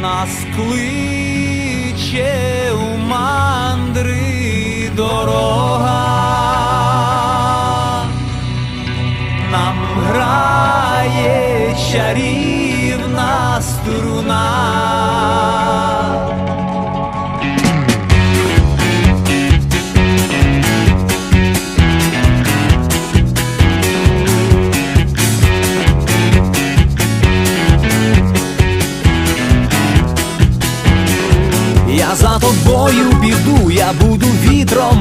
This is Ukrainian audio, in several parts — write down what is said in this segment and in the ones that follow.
Нас кличе у мандри дорога, нам грає чарівна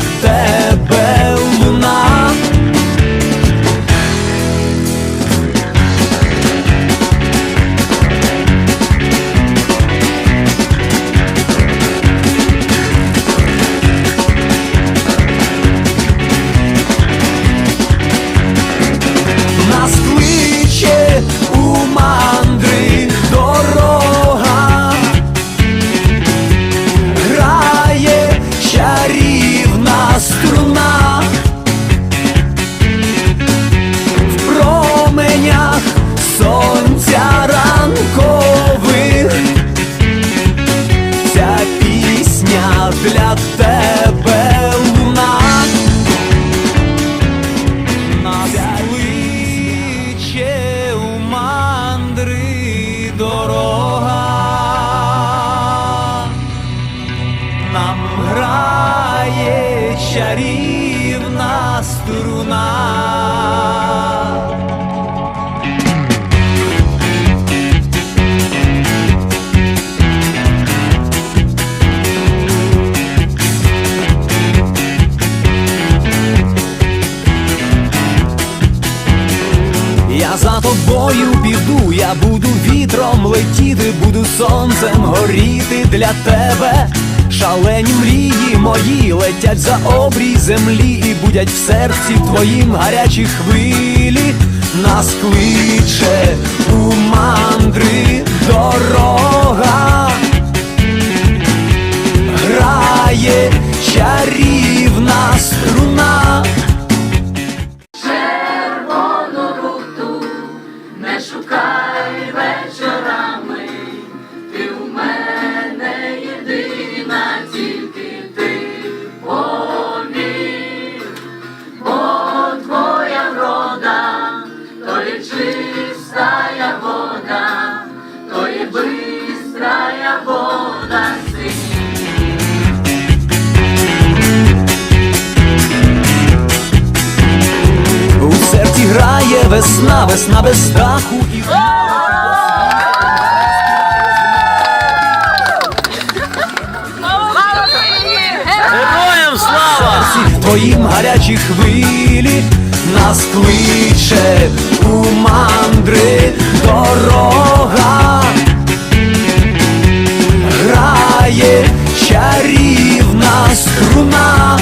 тебе грає чарівна струна. Я за тобою піду, я буду вітром летіти, буду сонцем горіти для тебе. Шалені мрії мої летять за обрій землі і будять в серці твоїм гарячі хвилі. Нас кличе у мандри дорога, грає чарівна струна. Весна, весна без страху і Героям слава! твоїм гарячі хвилі нас кличе у мандри дорога, грає чарівна струна.